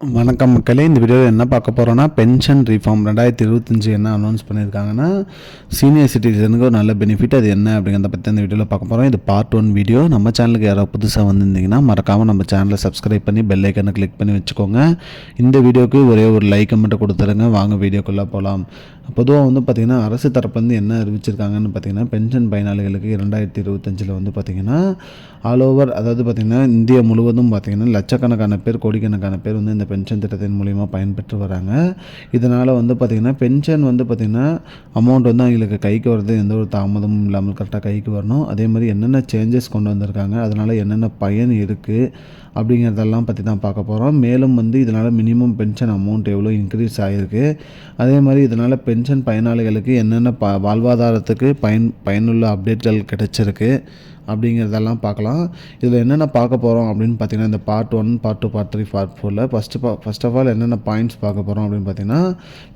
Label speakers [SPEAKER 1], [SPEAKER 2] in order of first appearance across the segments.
[SPEAKER 1] வணக்கம் மக்களே இந்த வீடியோவில் என்ன பார்க்க போகிறோன்னா பென்ஷன் ரிஃபார்ம் ரெண்டாயிரத்தி இருபத்தஞ்சி என்ன அனௌன்ஸ் பண்ணியிருக்காங்கன்னா சீனியர் சிட்டிசனுக்கு ஒரு நல்ல பெனிஃபிட் அது என்ன அப்படிங்கிறத பற்றி இந்த வீடியோவில் பார்க்க போகிறோம் இது பார்ட் ஒன் வீடியோ நம்ம சேனலுக்கு யாராவது புதுசாக வந்திருந்தீங்கன்னா மறக்காமல் நம்ம சேனலை சப்ஸ்கிரைப் பண்ணி பெல் ஐக்கனை கிளிக் பண்ணி வச்சுக்கோங்க. இந்த வீடியோக்கு ஒரே ஒரு லைக்கை மட்டும் கொடுத்துருங்க. வாங்க வீடியோக்குள்ளே போகலாம் பொதுவாக வந்து பார்த்திங்கன்னா அரசு தரப்புலேருந்து என்ன அறிவிச்சிருக்காங்கன்னு பார்த்தீங்கன்னா பென்ஷன் பயனாளிகளுக்கு இரண்டாயிரத்தி இருபத்தஞ்சில் வந்து பார்த்திங்கன்னா ஆல் ஓவர் அதாவது பார்த்திங்கன்னா இந்தியா முழுவதும் பார்த்திங்கன்னா லட்சக்கணக்கான பேர் கோடிக்கணக்கான பேர் வந்து இந்த பென்ஷன் திட்டத்தின் மூலிமா பயன்பெற்று வராங்க. இதனால் வந்து பார்த்திங்கன்னா பென்ஷன் வந்து பார்த்திங்கன்னா அமௌண்ட் வந்து அவங்களுக்கு கைக்கு வர்றது எந்த ஒரு தாமதமும் இல்லாமல் கரெக்டாக கைக்கு வரணும். அதே மாதிரி என்னென்ன சேஞ்சஸ் கொண்டு வந்திருக்காங்க அதனால் என்னென்ன பயன் இருக்குது அப்படிங்கிறதெல்லாம் பற்றி தான் பார்க்க போகிறோம் மேலும் வந்து இதனால் மினிமம் பென்ஷன் அமௌண்ட் எவ்வளோ இன்க்ரீஸ் ஆகிருக்கு அதே மாதிரி இதனால் பென்ஷன் பயனாளிகளுக்கு என்னென்ன ப வாழ்வாதாரத்துக்கு பயன் பயனுள்ள அப்டேட்கள் கிடச்சிருக்கு. அப்படிங்கிறதெல்லாம் பார்க்கலாம். இதில் என்னென்ன பார்க்க போகிறோம் அப்படின்னு பார்த்தீங்கன்னா இந்த part one part two part three part ஃபோரில் ஃபஸ்ட்டு பா ஃபஸ்ட் ஆஃப் ஆல் என்னென்ன பாயிண்ட்ஸ் பார்க்க போகிறோம் அப்படின்னு பார்த்தீங்கன்னா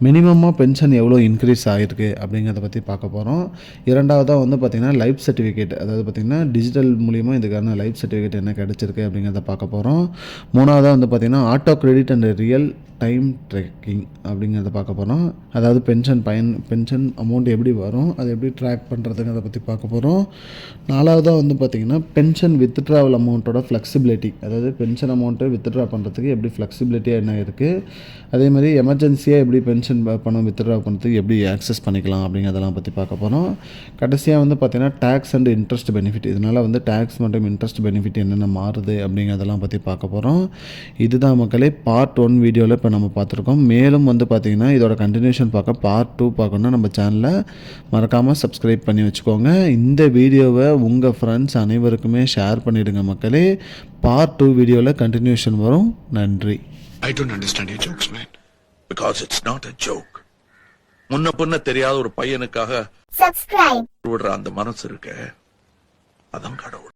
[SPEAKER 1] மினிமமாக பென்ஷன் எவ்வளோ இன்க்ரீஸ் ஆகிருக்கு அப்படிங்கிறத பற்றி பார்க்க போகிறோம் இரண்டாவதாக வந்து பார்த்திங்கன்னா லைஃப் சர்டிஃபிகேட் அதாவது பார்த்திங்கன்னா டிஜிட்டல் மூலியமாக இதுக்கான லைஃப் சர்டிஃபிகேட் என்ன கிடச்சிருக்கு அப்படிங்கிறத பார்க்க போகிறோம் மூணாவதாக வந்து பார்த்திங்கன்னா auto credit and real time tracking அப்படிங்கிறத பார்க்க போகிறோம் அதாவது பென்ஷன் பயன் பென்ஷன் அமௌண்ட் எப்படி வரும் அதை எப்படி ட்ராக் பண்ணுறதுங்கிறத பற்றி பார்க்க போகிறோம் நாலாவதாக வந்து பார்த்திங்கன்னா பென்ஷன் வித்ட்ராவல் அமௌண்ட்டோட ஃப்ளெக்சிபிலிட்டி அதாவது பென்ஷன் அமௌண்ட்டை வித்ட்ரா பண்ணுறதுக்கு எப்படி ஃப்ளெக்சிபிலிட்டியாக என்ன இருக்குது அதே மாதிரி எமர்ஜென்சியாக எப்படி பென்ஷன் பணம் வித்ட்ரா பண்ணுறதுக்கு எப்படி ஆக்சஸ் பண்ணிக்கலாம் அப்படிங்கிறதெல்லாம் பற்றி பார்க்க போகிறோம் கடைசியாக வந்து பார்த்திங்கன்னா டேக்ஸ் அண்ட் இன்ட்ரெஸ்ட் பெனிஃபிட் இதனால் வந்து டேக்ஸ் மற்றும் இன்ட்ரெஸ்ட் பெனிஃபிட் என்னென்ன மாறுது அப்படிங்கிறதெல்லாம் பற்றி பார்க்க போகிறோம் இதுதான் மக்களே பார்ட் ஒன் வீடியோவில் இப்போ நம்ம பார்த்துருக்கோம். மேலும் வந்து பார்த்திங்கன்னா இதோட கண்டினியூஷன் பார்க்க பார்ட் டூ பார்க்கணுன்னா நம்ம சேனலை மறக்காமல் சப்ஸ்கிரைப் பண்ணி வச்சுக்கோங்க. இந்த வீடியோவை உங்கள் ஃப்ரெண்ட்ஸ் அனைவருக்குமே ஷேர் பண்ணிவிடுங்க மக்களே. பார்ட் டூ வீடியோவில் கண்டினியூஷன் வரும். நன்றி.
[SPEAKER 2] I don't understand your jokes, man. Because it's not a joke. முன்ன பின்ன தெரியாத ஒரு பையனுக்காக
[SPEAKER 3] subscribe.
[SPEAKER 2] விடுற அந்த மனசு இருக்க. அதான் கடவுள்.